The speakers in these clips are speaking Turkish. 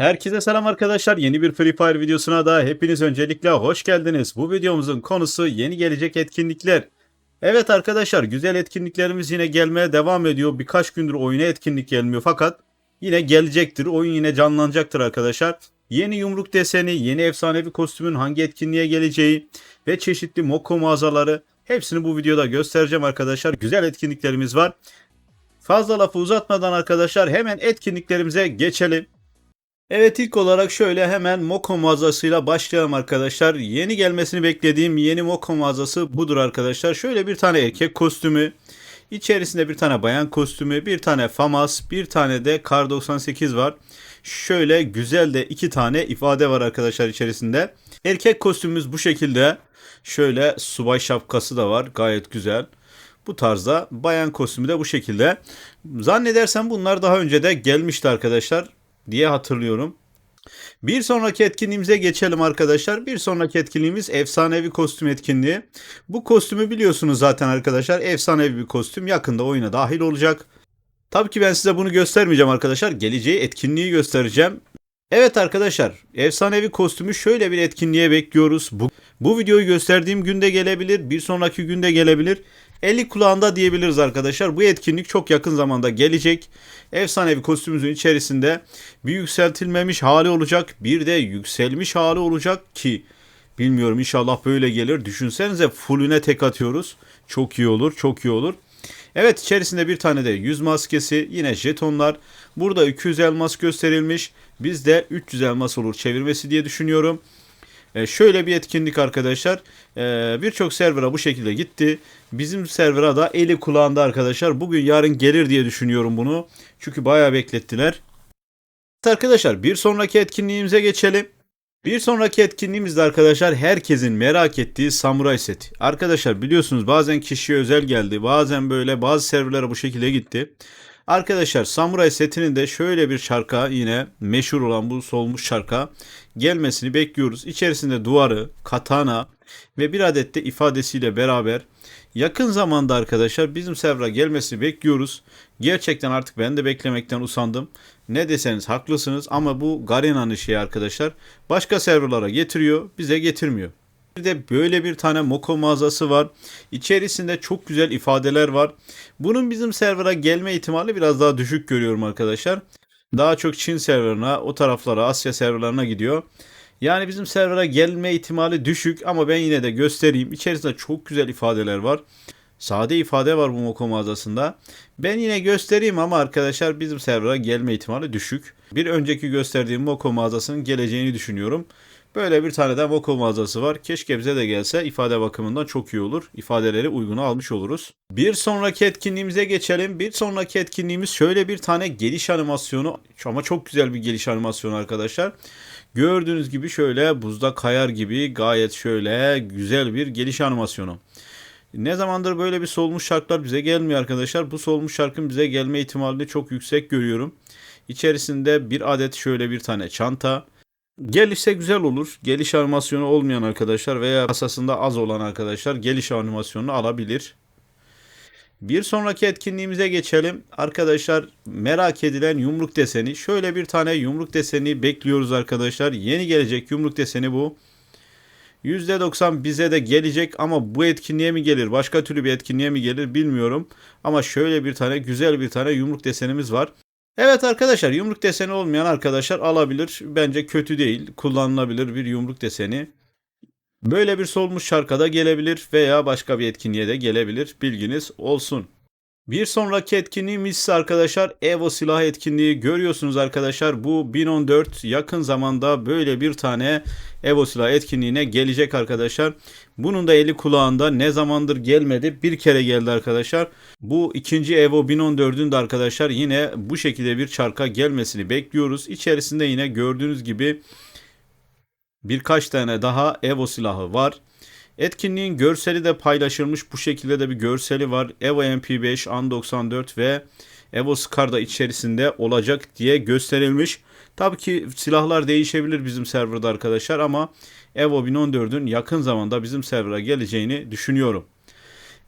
Herkese selam arkadaşlar. Yeni bir Free Fire videosuna da hepiniz öncelikle hoş geldiniz. Bu videomuzun konusu yeni gelecek etkinlikler. Evet arkadaşlar güzel etkinliklerimiz yine gelmeye devam ediyor. Birkaç gündür oyuna etkinlik gelmiyor fakat yine gelecektir. Oyun yine canlanacaktır arkadaşlar. Yeni yumruk deseni, yeni efsanevi kostümün hangi etkinliğe geleceği ve çeşitli Moko mağazaları hepsini bu videoda göstereceğim arkadaşlar. Güzel etkinliklerimiz var. Fazla lafı uzatmadan arkadaşlar hemen etkinliklerimize geçelim. Evet ilk olarak şöyle hemen Moko mağazasıyla başlayalım arkadaşlar. Yeni gelmesini beklediğim yeni Moko mağazası budur arkadaşlar. Şöyle bir tane erkek kostümü, içerisinde bir tane bayan kostümü, bir tane FAMAS, bir tane de Kar 98 var. Şöyle güzel de iki tane ifade var arkadaşlar içerisinde. Erkek kostümümüz bu şekilde. Şöyle subay şapkası da var gayet güzel. Bu tarzda bayan kostümü de bu şekilde. Zannedersem bunlar daha önce de gelmişti arkadaşlar diye hatırlıyorum. Bir sonraki etkinliğimize geçelim arkadaşlar. Bir sonraki etkinliğimiz efsanevi kostüm etkinliği. Bu kostümü biliyorsunuz zaten arkadaşlar. Efsanevi bir kostüm yakında oyuna dahil olacak. Tabii ki ben size bunu göstermeyeceğim arkadaşlar. Geleceği etkinliği göstereceğim. Evet arkadaşlar, efsanevi kostümü şöyle bir etkinliğe bekliyoruz. Bu, bu videoyu gösterdiğim günde gelebilir, bir sonraki günde gelebilir. Eli kulağında diyebiliriz arkadaşlar. Bu etkinlik çok yakın zamanda gelecek. Efsanevi kostümümüzün içerisinde bir yükseltilmemiş hali olacak, bir de yükselmiş hali olacak ki bilmiyorum inşallah böyle gelir. Düşünsenize fullüne tek atıyoruz. Çok iyi olur, çok iyi olur. Evet içerisinde bir tane de yüz maskesi yine jetonlar. Burada 200 elmas gösterilmiş. Bizde 300 elmas olur çevirmesi diye düşünüyorum. E, şöyle bir etkinlik arkadaşlar. E, Birçok server'a bu şekilde gitti. Bizim server'a da eli kulağında arkadaşlar. Bugün yarın gelir diye düşünüyorum bunu. Çünkü bayağı beklettiler. Arkadaşlar bir sonraki etkinliğimize geçelim. Bir sonraki etkinliğimizde arkadaşlar herkesin merak ettiği samuray seti. Arkadaşlar biliyorsunuz bazen kişiye özel geldi. Bazen böyle bazı serverlere bu şekilde gitti. Arkadaşlar samuray setinin de şöyle bir şarka yine meşhur olan bu solmuş şarka gelmesini bekliyoruz. İçerisinde duvarı, katana ve bir adet de ifadesiyle beraber yakın zamanda arkadaşlar bizim server'a gelmesini bekliyoruz. Gerçekten artık ben de beklemekten usandım. Ne deseniz haklısınız ama bu Garena'nın şeyi arkadaşlar. Başka serverlara getiriyor, bize getirmiyor. Bir de böyle bir tane Moko mağazası var. İçerisinde çok güzel ifadeler var. Bunun bizim server'a gelme ihtimali biraz daha düşük görüyorum arkadaşlar. Daha çok Çin serverına, o taraflara, Asya serverlarına gidiyor. Yani bizim server'a gelme ihtimali düşük ama ben yine de göstereyim. İçerisinde çok güzel ifadeler var. Sade ifade var bu Moko mağazasında. Ben yine göstereyim ama arkadaşlar bizim server'a gelme ihtimali düşük. Bir önceki gösterdiğim Moko mağazasının geleceğini düşünüyorum. Böyle bir tane de Moko mağazası var. Keşke bize de gelse ifade bakımından çok iyi olur. İfadeleri uyguna almış oluruz. Bir sonraki etkinliğimize geçelim. Bir sonraki etkinliğimiz şöyle bir tane geliş animasyonu ama çok güzel bir geliş animasyonu arkadaşlar. Gördüğünüz gibi şöyle buzda kayar gibi gayet şöyle güzel bir geliş animasyonu. Ne zamandır böyle bir solmuş şarkılar bize gelmiyor arkadaşlar. Bu solmuş şarkının bize gelme ihtimalini çok yüksek görüyorum. İçerisinde bir adet şöyle bir tane çanta. Gelişse güzel olur. Geliş animasyonu olmayan arkadaşlar veya kasasında az olan arkadaşlar geliş animasyonunu alabilir. Bir sonraki etkinliğimize geçelim. Arkadaşlar merak edilen yumruk deseni. Şöyle bir tane yumruk deseni bekliyoruz arkadaşlar. Yeni gelecek yumruk deseni bu. %90 bize de gelecek ama bu etkinliğe mi gelir, başka türlü bir etkinliğe mi gelir bilmiyorum. Ama şöyle bir tane güzel bir tane yumruk desenimiz var. Evet arkadaşlar yumruk deseni olmayan arkadaşlar alabilir. Bence kötü değil. Kullanılabilir bir yumruk deseni. Böyle bir solmuş şarkada gelebilir veya başka bir etkinliğe de gelebilir. Bilginiz olsun. Bir sonraki etkinliğimiz arkadaşlar Evo silah etkinliği görüyorsunuz arkadaşlar. Bu 1014 yakın zamanda böyle bir tane Evo silah etkinliğine gelecek arkadaşlar. Bunun da eli kulağında ne zamandır gelmedi bir kere geldi arkadaşlar. Bu ikinci Evo 1014'ün de arkadaşlar yine bu şekilde bir çarka gelmesini bekliyoruz. İçerisinde yine gördüğünüz gibi birkaç tane daha Evo silahı var. Etkinliğin görseli de paylaşılmış. Bu şekilde de bir görseli var. Evo MP5, An 94 ve Evo Scar da içerisinde olacak diye gösterilmiş. Tabii ki silahlar değişebilir bizim serverda arkadaşlar ama Evo 1014'ün yakın zamanda bizim server'a geleceğini düşünüyorum.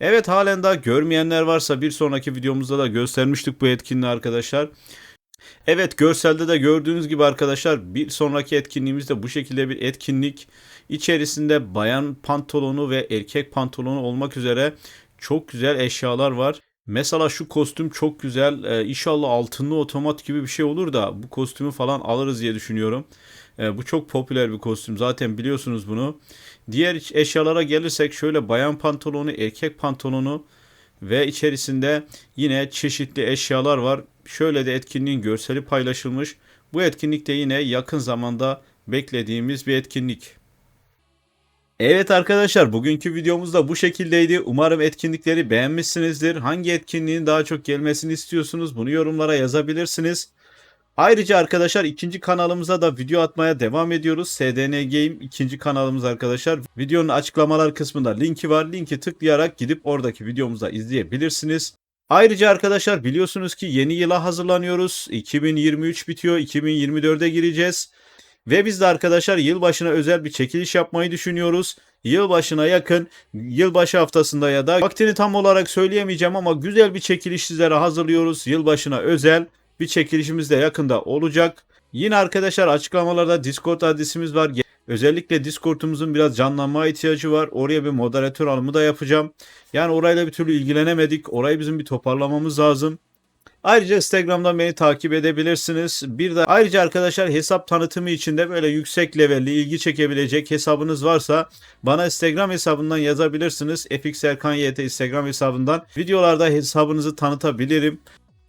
Evet halen daha görmeyenler varsa bir sonraki videomuzda da göstermiştik bu etkinliği arkadaşlar. Evet görselde de gördüğünüz gibi arkadaşlar bir sonraki etkinliğimizde bu şekilde bir etkinlik içerisinde bayan pantolonu ve erkek pantolonu olmak üzere çok güzel eşyalar var. Mesela şu kostüm çok güzel. Ee, inşallah altınlı otomat gibi bir şey olur da bu kostümü falan alırız diye düşünüyorum. Ee, bu çok popüler bir kostüm. Zaten biliyorsunuz bunu. Diğer eşyalara gelirsek şöyle bayan pantolonu, erkek pantolonu ve içerisinde yine çeşitli eşyalar var. Şöyle de etkinliğin görseli paylaşılmış. Bu etkinlik de yine yakın zamanda beklediğimiz bir etkinlik. Evet arkadaşlar bugünkü videomuz da bu şekildeydi. Umarım etkinlikleri beğenmişsinizdir. Hangi etkinliğin daha çok gelmesini istiyorsunuz bunu yorumlara yazabilirsiniz. Ayrıca arkadaşlar ikinci kanalımıza da video atmaya devam ediyoruz. SDN Game ikinci kanalımız arkadaşlar. Videonun açıklamalar kısmında linki var. Linki tıklayarak gidip oradaki videomuzu da izleyebilirsiniz. Ayrıca arkadaşlar biliyorsunuz ki yeni yıla hazırlanıyoruz. 2023 bitiyor. 2024'e gireceğiz. Ve biz de arkadaşlar yılbaşına özel bir çekiliş yapmayı düşünüyoruz. Yılbaşına yakın, yılbaşı haftasında ya da vaktini tam olarak söyleyemeyeceğim ama güzel bir çekiliş sizlere hazırlıyoruz. Yılbaşına özel bir çekilişimiz de yakında olacak. Yine arkadaşlar açıklamalarda Discord adresimiz var. Özellikle Discord'umuzun biraz canlanma ihtiyacı var. Oraya bir moderatör alımı da yapacağım. Yani orayla bir türlü ilgilenemedik. Orayı bizim bir toparlamamız lazım. Ayrıca Instagram'dan beni takip edebilirsiniz. Bir de ayrıca arkadaşlar hesap tanıtımı için de böyle yüksek levelli ilgi çekebilecek hesabınız varsa bana Instagram hesabından yazabilirsiniz. FXErkan.YT Instagram hesabından videolarda hesabınızı tanıtabilirim.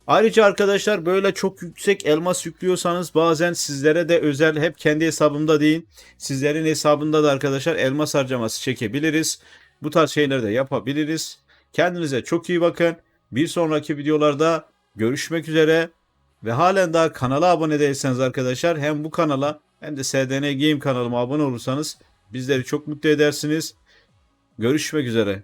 Ayrıca arkadaşlar böyle çok yüksek elmas yüklüyorsanız bazen sizlere de özel hep kendi hesabımda değil sizlerin hesabında da arkadaşlar elmas harcaması çekebiliriz. Bu tarz şeyleri de yapabiliriz. Kendinize çok iyi bakın. Bir sonraki videolarda görüşmek üzere. Ve halen daha kanala abone değilseniz arkadaşlar hem bu kanala hem de SDN Game kanalıma abone olursanız bizleri çok mutlu edersiniz. Görüşmek üzere.